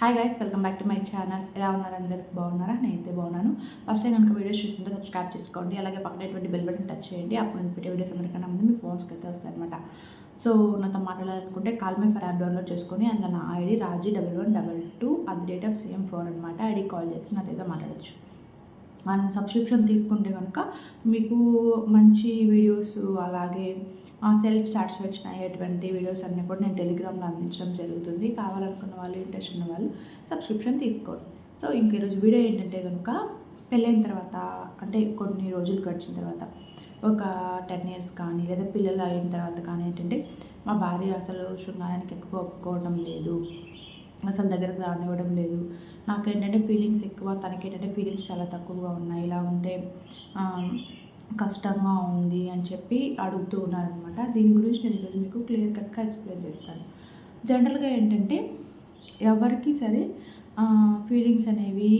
Hi guys welcome back to my channel ఎలా ఉన్నారు అందరు? బాగున్నారా? నేనైతే బాగున్నాను. ఫస్ట్ టైం కనుక వీడియోస్ చూస్తుంటే సబ్స్క్రైబ్ చేసుకోండి. అలాగే పక్కనటువంటి బెల్ బటన్ టచ్ చేయండి. అప్పుడు నేను పెట్టే వీడియోస్ అందరికన్నా ముందు మీ ఫోన్స్కి అయితే వస్తాయి అనమాట సో నాతో మాట్లాడాలనుకుంటే call my for app download చేసుకొని అందులో నా ID Raji double one double two అది డేట్ ఆఫ్ సేమ్ ఫోర్ అనమాట ఐడి కాల్ చేసి నాతో మాట్లాడచ్చు. మనం సబ్స్క్రిప్షన్ తీసుకుంటే కనుక మీకు మంచి వీడియోస్ అలాగే సెల్ఫ్ సాటిస్ఫాక్షన్ అయ్యేటువంటి వీడియోస్ అన్నీ కూడా నేను టెలిగ్రామ్లో అందించడం జరుగుతుంది. కావాలనుకున్న వాళ్ళు ఇంట్రెస్ట్ ఉన్న వాళ్ళు సబ్స్క్రిప్షన్ తీసుకోండి. సో ఇంక ఈరోజు వీడియో ఏంటంటే కనుక పెళ్ళైన తర్వాత అంటే కొన్ని రోజులు గడిచిన తర్వాత ఒక టెన్ ఇయర్స్ కానీ లేదా పిల్లలు అయిన తర్వాత కానీ ఏంటంటే మా భార్య అసలు శృంగారానికి ఎక్కువ ఒప్పుకోవడం లేదు. అసలు దగ్గరకు రానివ్వడం లేదు. నాకేంటంటే ఫీలింగ్స్ ఎక్కువ తనకేంటంటే ఫీలింగ్స్ చాలా తక్కువగా ఉన్నాయి. ఇలా ఉంటే కష్టంగా ఉంది అని చెప్పి అడుగుతూ ఉన్నారనమాట దీని గురించి నేను ఈరోజు మీకు క్లియర్ కట్గా ఎక్స్ప్లెయిన్ చేస్తాను. జనరల్గా ఏంటంటే ఎవరికి సరే ఫీలింగ్స్ అనేవి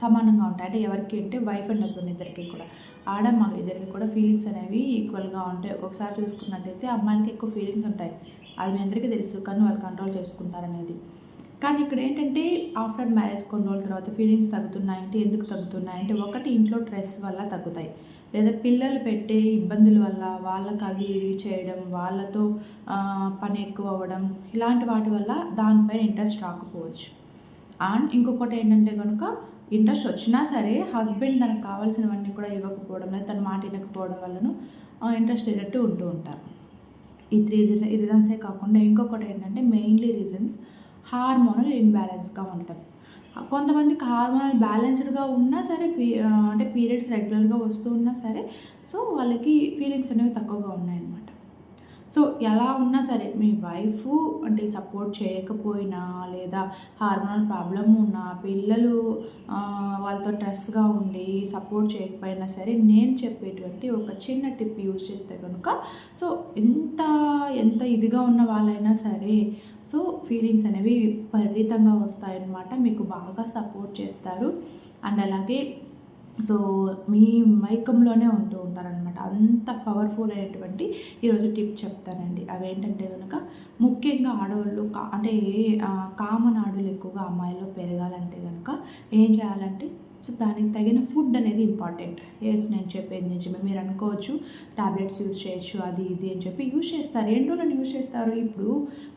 సమానంగా ఉంటాయి. అంటే ఎవరికి అంటే వైఫ్ అండ్ హస్బెండ్ ఇద్దరికి కూడా. ఆడ మగ ఇద్దరికి కూడా ఫీలింగ్స్ అనేవి ఈక్వల్గా ఉంటాయి. ఒక్కొక్కసారి చూసుకున్నట్టయితే అమ్మాయిలకి ఎక్కువ ఫీలింగ్స్ ఉంటాయి. అది మీ అందరికీ తెలుసు కానీ వాళ్ళు కంట్రోల్ చేసుకుంటారనేది. కానీ ఇక్కడ ఏంటంటే ఆఫ్టర్ మ్యారేజ్ కొన్ని రోజుల తర్వాత ఫీలింగ్స్ తగ్గుతున్నాయంటే ఎందుకు తగ్గుతున్నాయంటే ఒకటి ఇంట్లో స్ట్రెస్ వల్ల తగ్గుతాయి. లేదా పిల్లలు పెట్టే ఇబ్బందుల వల్ల వాళ్ళకి అవి ఇవి చేయడం వాళ్ళతో పని ఎక్కువ అవ్వడం ఇలాంటి వాటి వల్ల దానిపైన ఇంట్రెస్ట్ రాకపోవచ్చు. అండ్ ఇంకొకటి ఏంటంటే కనుక ఇంట్రెస్ట్ వచ్చినా సరే హస్బెండ్ తనకు కావాల్సినవన్నీ కూడా ఇవ్వకపోవడం లేదా తన మాట వినకపోవడం వల్లను ఇంట్రెస్ట్ లేనట్టు ఉంటూ ఉంటారు. ఈ త్రీ ఈ రీజన్సే కాకుండా ఇంకొకటి ఏంటంటే మెయిన్లీ రీజన్స్ హార్మోనల్ ఇన్బ్యాలెన్స్గా ఉండటం. కొంతమందికి హార్మోనల్ బ్యాలెన్స్డ్గా ఉన్నా సరే పీ అంటే పీరియడ్స్ రెగ్యులర్గా వస్తూ ఉన్నా సరే సో వాళ్ళకి ఫీలింగ్స్ అనేవి తక్కువగా ఉన్నాయి సో ఎలా ఉన్నా సరే మీ వైఫ్ అంటే సపోర్ట్ చేయకపోయినా లేదా హార్మోనల్ ప్రాబ్లం ఉన్నా పిల్లలు వాళ్ళతో స్ట్రెస్గా ఉండి సపోర్ట్ చేయకపోయినా సరే నేను చెప్పేటువంటి ఒక చిన్న టిప్ యూజ్ చేస్తే కనుక సో ఎంత ఎంత ఇదిగా ఉన్న వాళ్ళైనా సరే సో ఫీలింగ్స్ అనేవి విపరీతంగా వస్తాయన్నమాట. మీకు బాగా సపోర్ట్ చేస్తారు. అండ్ అలాగే సో మీ మైకంలోనే ఉంటూ ఉంటారనమాట అంత పవర్ఫుల్ అయినటువంటి ఈరోజు టిప్ చెప్తానండి. అవేంటంటే కనుక ముఖ్యంగా ఆడవాళ్ళు కా అంటే ఏ కామన్ ఆడలు ఎక్కువగా అమ్మాయిలో పెరగాలంటే కనుక ఏం చేయాలంటే సో దానికి తగిన ఫుడ్ అనేది ఇంపార్టెంట్ ఎస్ నేను చెప్పేది నిజమే. మీరు అనుకోవచ్చు టాబ్లెట్స్ యూజ్ చేయొచ్చు అది ఇది అని చెప్పి యూజ్ చేస్తారు. ఎన్ని రోజులు యూజ్ చేస్తారు? ఇప్పుడు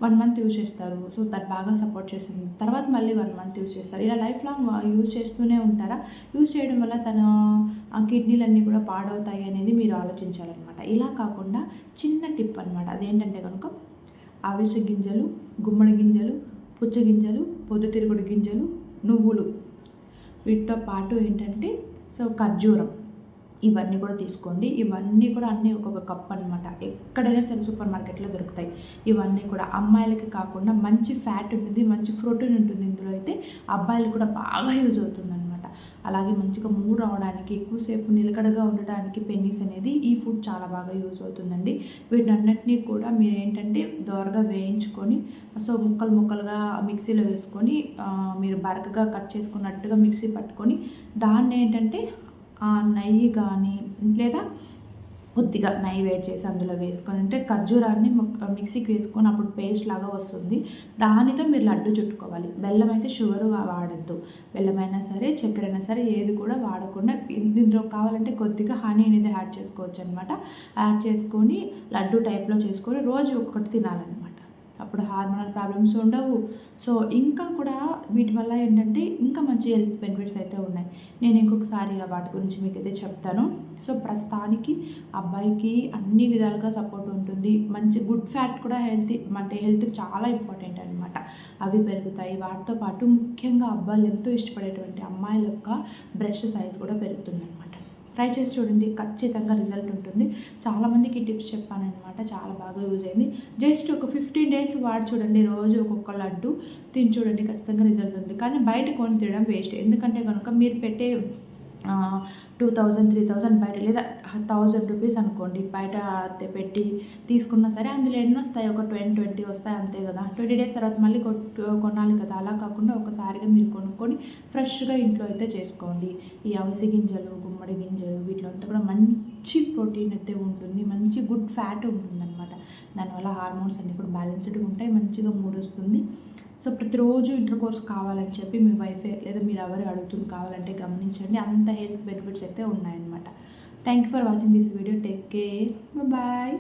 వన్ మంత్ యూజ్ చేస్తారు. సో దాన్ని బాగా సపోర్ట్ చేస్తుంది తర్వాత మళ్ళీ వన్ మంత్ యూజ్ చేస్తారు. ఇలా లైఫ్ లాంగ్ యూజ్ చేస్తూనే ఉంటారా? యూజ్ చేయడం వల్ల తన కిడ్నీలన్నీ కూడా పాడవుతాయి అనేది మీరు ఆలోచించాలన్నమాట. ఇలా కాకుండా చిన్న టిప్ అనమాట అదేంటంటే కనుక అవిసె గింజలు గుమ్మడి గింజలు పుచ్చ గింజలు పొద్దుతిరుగుడు గింజలు నువ్వులు. వీటితో పాటు ఏంటంటే సో ఖర్జూరం ఇవన్నీ కూడా తీసుకోండి. ఇవన్నీ కూడా అన్నీ ఒక్కొక్క కప్ అనమాట ఎక్కడైనా సరే సూపర్ మార్కెట్లో దొరుకుతాయి. ఇవన్నీ కూడా అమ్మాయిలకి కాకుండా మంచి ఫ్యాట్ ఉంటుంది మంచి ప్రోటీన్ ఉంటుంది. ఇందులో అయితే అబ్బాయిలు కూడా బాగా యూజ్ అవుతుంది. అలాగే మంచిగా మూడ్ రావడానికి ఎక్కువసేపు నిలకడగా ఉండడానికి పెన్నీస్ అనేది ఈ ఫుడ్ చాలా బాగా యూజ్ అవుతుందండి. వీటన్నిటినీ కూడా మీరు ఏంటంటే దోరగా వేయించుకొని సో ముక్కలు ముక్కలుగా మిక్సీలో వేసుకొని మీరు బరకగా కట్ చేసుకున్నట్టుగా మిక్సీ పట్టుకొని దాన్ని ఏంటంటే ఆ నెయ్యి కానీ లేదా కొద్దిగా నెయ్యి వేడి చేసి అందులో వేసుకొని అంటే ఖర్జూరాన్ని మిక్సీకి వేసుకొని అప్పుడు పేస్ట్ లాగా వస్తుంది. దానితో మీరు లడ్డు చుట్టుకోవాలి. బెల్లం అయితే షుగర్ వాడద్దు. బెల్లం అయినా సరే చక్కెర అయినా సరే ఏది కూడా వాడకుండా దీంట్లో కావాలంటే కొద్దిగా హనీ అనేది యాడ్ చేసుకోవచ్చు అనమాట యాడ్ చేసుకొని లడ్డు టైప్లో చేసుకొని రోజు ఒక్కటి తినాలన్నమాట. అప్పుడు హార్మోనల్ ప్రాబ్లమ్స్ ఉండవు. సో ఇంకా కూడా వీటి వల్ల ఏంటంటే ఇంకా మంచి హెల్త్ బెనిఫిట్స్ అయితే ఉన్నాయి. నేను ఇంకొకసారి ఆ వాటి గురించి మీకు అయితే చెప్తాను. సో ప్రస్తుతానికి అబ్బాయికి అన్ని విధాలుగా సపోర్ట్ ఉంటుంది. మంచి గుడ్ ఫ్యాట్ కూడా హెల్త్ అంటే హెల్త్కి చాలా ఇంపార్టెంట్ అనమాట అవి పెరుగుతాయి. వాటితో పాటు ముఖ్యంగా అబ్బాయిలు ఎంతో ఇష్టపడేటువంటి అమ్మాయిల యొక్క బ్రెష్ సైజ్ కూడా పెరుగుతుంది అనమాట ట్రై చేసి చూడండి ఖచ్చితంగా రిజల్ట్ ఉంటుంది. చాలామందికి టిప్స్ చెప్పానమాట చాలా బాగా యూజ్ అయింది. జస్ట్ ఒక ఫిఫ్టీన్ డేస్ వాడి చూడండి రోజు ఒక్కొక్క లడ్డు తిని చూడండి ఖచ్చితంగా రిజల్ట్ ఉంది. కానీ బయట కొని తినడం వేస్ట్ ఎందుకంటే కనుక మీరు పెట్టే టూ థౌజండ్ త్రీ థౌజండ్ బయట లేదా థౌజండ్ రూపీస్ అనుకోండి. బయట పెట్టి తీసుకున్నా సరే అందులో ఎన్ని వస్తాయి? ఒక ట్వంటీ ట్వంటీ వస్తాయి అంతే కదా. ట్వంటీ డేస్ తర్వాత మళ్ళీ కొట్టు కొనాలి కదా. అలా కాకుండా ఒకసారిగా మీరు కొనుక్కొని ఫ్రెష్గా ఇంట్లో అయితే చేసుకోండి. ఈ అవిసె గింజలు గుమ్మడి గింజలు వీటిలో అంతా కూడా మంచి ప్రోటీన్ అయితే ఉంటుంది. మంచి గుడ్ ఫ్యాట్ ఉంటుంది అనమాట దానివల్ల హార్మోన్స్ అన్నీ కూడా బ్యాలెన్స్డ్గా ఉంటాయి. మంచిగా మూడ్ వస్తుంది సో ప్రతిరోజు ఇంటర్ కోర్స్ కావాలని చెప్పి మీ వైఫే లేదా మీరు ఎవరు అడుగుతుంది కావాలంటే గమనించండి. అంత హెల్త్ బెనిఫిట్స్ అయితే ఉన్నాయన్నమాట. Thank you for watching this video take care bye